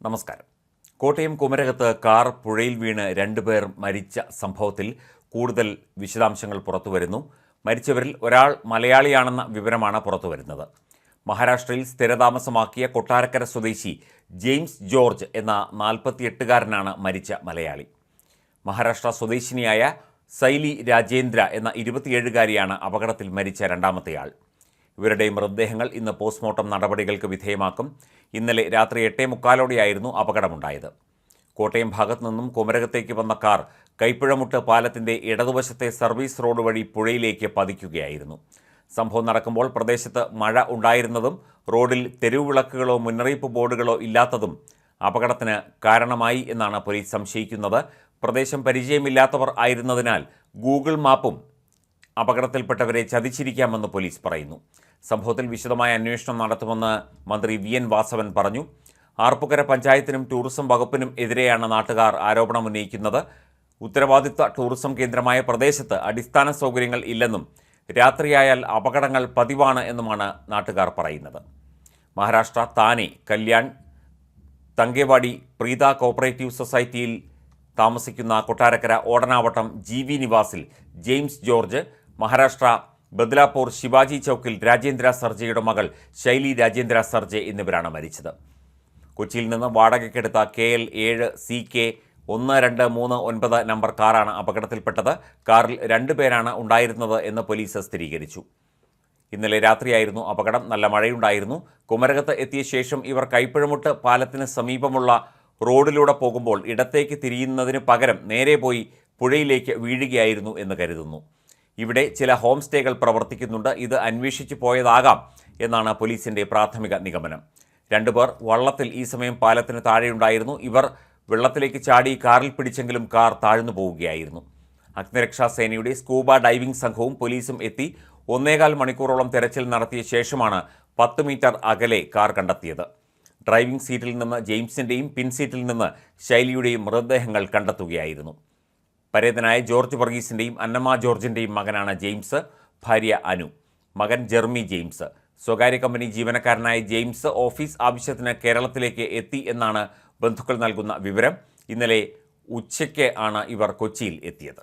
നമസ്കാരം. കോട്ടയം കുമരകത്ത് കാർ പുഴയിൽ വീണ് രണ്ടുപേർ മരിച്ച സംഭവത്തിൽ കൂടുതൽ വിശദാംശങ്ങൾ പുറത്തുവരുന്നു. മരിച്ചവരിൽ ഒരാൾ മലയാളിയാണെന്ന വിവരമാണ് പുറത്തുവരുന്നത്. മഹാരാഷ്ട്രയിൽ സ്ഥിരതാമസമാക്കിയ കൊട്ടാരക്കര സ്വദേശി ജെയിംസ് ജോർജ് എന്ന നാൽപ്പത്തിയെട്ടുകാരനാണ് മരിച്ച മലയാളി. മഹാരാഷ്ട്ര സ്വദേശിനിയായ സൈലി രാജേന്ദ്ര എന്ന ഇരുപത്തിയേഴുകാരിയാണ് അപകടത്തിൽ മരിച്ച രണ്ടാമത്തെയാൾ. ഇവരുടെ മൃതദേഹങ്ങൾ ഇന്ന് പോസ്റ്റ്മോർട്ടം നടപടികൾക്ക് വിധേയമാക്കും. ഇന്നലെ രാത്രി എട്ടേ മുക്കാലോടെയായിരുന്നു അപകടമുണ്ടായത്. കോട്ടയം ഭാഗത്തു നിന്നും കുമരകത്തേക്ക് വന്ന കാർ കൈപ്പുഴമുട്ട് പാലത്തിന്റെ ഇടതുവശത്തെ സർവീസ് റോഡ് വഴി പുഴയിലേക്ക് പതിക്കുകയായിരുന്നു. സംഭവം നടക്കുമ്പോൾ പ്രദേശത്ത് മഴ ഉണ്ടായിരുന്നതും റോഡിൽ തെരുവ് വിളക്കുകളോ മുന്നറിയിപ്പ് ബോർഡുകളോ ഇല്ലാത്തതും അപകടത്തിന് കാരണമായി എന്നാണ് പോലീസ് സംശയിക്കുന്നത്. പ്രദേശം പരിചയമില്ലാത്തവർ ആയിരുന്നതിനാൽ ഗൂഗിൾ മാപ്പും അപകടത്തിൽപ്പെട്ടവരെ ചതിച്ചിരിക്കാമെന്ന് പോലീസ് പറയുന്നു. സംഭവത്തിൽ വിശദമായ അന്വേഷണം നടത്തുമെന്ന് മന്ത്രി വി എൻ വാസവൻ പറഞ്ഞു. ആർപ്പുകര പഞ്ചായത്തിനും ടൂറിസം വകുപ്പിനും എതിരെയാണ് നാട്ടുകാർ ആരോപണം ഉന്നയിക്കുന്നത്. ഉത്തരവാദിത്ത ടൂറിസം കേന്ദ്രമായ പ്രദേശത്ത് അടിസ്ഥാന സൗകര്യങ്ങൾ ഇല്ലെന്നും രാത്രിയായാൽ അപകടങ്ങൾ പതിവാണ് എന്നുമാണ് നാട്ടുകാർ പറയുന്നത്. മഹാരാഷ്ട്ര താനെ കല്യാൺ തങ്കേവാടി പ്രീത കോപ്പറേറ്റീവ് സൊസൈറ്റിയിൽ താമസിക്കുന്ന കൊട്ടാരക്കര ഓടനാവട്ടം ജി വി നിവാസിൽ ജെയിംസ് ജോർജ് മഹാരാഷ്ട്ര ബദ്ലാപൂർ ശിവാജി ചൗക്കിൽ രാജേന്ദ്ര സർജയുടെ മകൾ ശൈലി രാജേന്ദ്ര സർജെ എന്നിവരാണ് മരിച്ചത്. കൊച്ചിയിൽ നിന്ന് വാടകയ്ക്കെടുത്ത കെ എൽ ഏഴ് സി കെ ഒന്ന് രണ്ട് മൂന്ന് ഒൻപത് നമ്പർ കാറാണ് അപകടത്തിൽപ്പെട്ടത്. കാറിൽ രണ്ടുപേരാണ് ഉണ്ടായിരുന്നത് എന്ന് പോലീസ് സ്ഥിരീകരിച്ചു. ഇന്നലെ രാത്രിയായിരുന്നു അപകടം. നല്ല മഴയുണ്ടായിരുന്നു. കുമരകത്ത് എത്തിയ ശേഷം ഇവർ കൈപ്പഴമുട്ട് പാലത്തിന് സമീപമുള്ള റോഡിലൂടെ പോകുമ്പോൾ ഇടത്തേക്ക് തിരിയുന്നതിന് പകരം നേരെ പോയി പുഴയിലേക്ക് വീഴുകയായിരുന്നു എന്ന് കരുതുന്നു. ഇവിടെ ചില ഹോം സ്റ്റേകൾ പ്രവർത്തിക്കുന്നുണ്ട്. ഇത് അന്വേഷിച്ചു പോയതാകാം എന്നാണ് പോലീസിന്റെ പ്രാഥമിക നിഗമനം. രണ്ടുപേർ വള്ളത്തിൽ ഈ സമയം പാലത്തിന് താഴെയുണ്ടായിരുന്നു. ഇവർ വെള്ളത്തിലേക്ക് ചാടി കാറിൽ പിടിച്ചെങ്കിലും കാർ താഴ്ന്നു പോവുകയായിരുന്നു. അഗ്നിരക്ഷാ സേനയുടെ സ്കൂബ ഡൈവിംഗ് സംഘവും പോലീസും എത്തി ഒന്നേകാൽ മണിക്കൂറോളം തെരച്ചിൽ നടത്തിയ ശേഷമാണ് പത്ത് മീറ്റർ അകലെ കാർ കണ്ടെത്തിയത്. ഡ്രൈവിംഗ് സീറ്റിൽ നിന്ന് ജെയിംസിന്റെയും പിൻസീറ്റിൽ നിന്ന് ശൈലിയുടെയും മൃതദേഹങ്ങൾ കണ്ടെത്തുകയായിരുന്നു. പരേതനായ ജോർജ് വർഗീസിന്റെയും അന്നമ്മ ജോർജിന്റെയും മകനാണ് ജെയിംസ് ഭാര്യ അനു. മകൻ ജെർമി ജെയിംസ്. സ്വകാര്യ കമ്പനി ജീവനക്കാരനായ ജെയിംസ് ഓഫീസ് ആവശ്യത്തിന് കേരളത്തിലേക്ക് എത്തി എന്നാണ് ബന്ധുക്കൾ നൽകുന്ന വിവരം. ഇന്നലെ ഉച്ചയ്ക്ക് ആണ് ഇവർ കൊച്ചിയിൽ എത്തിയത്.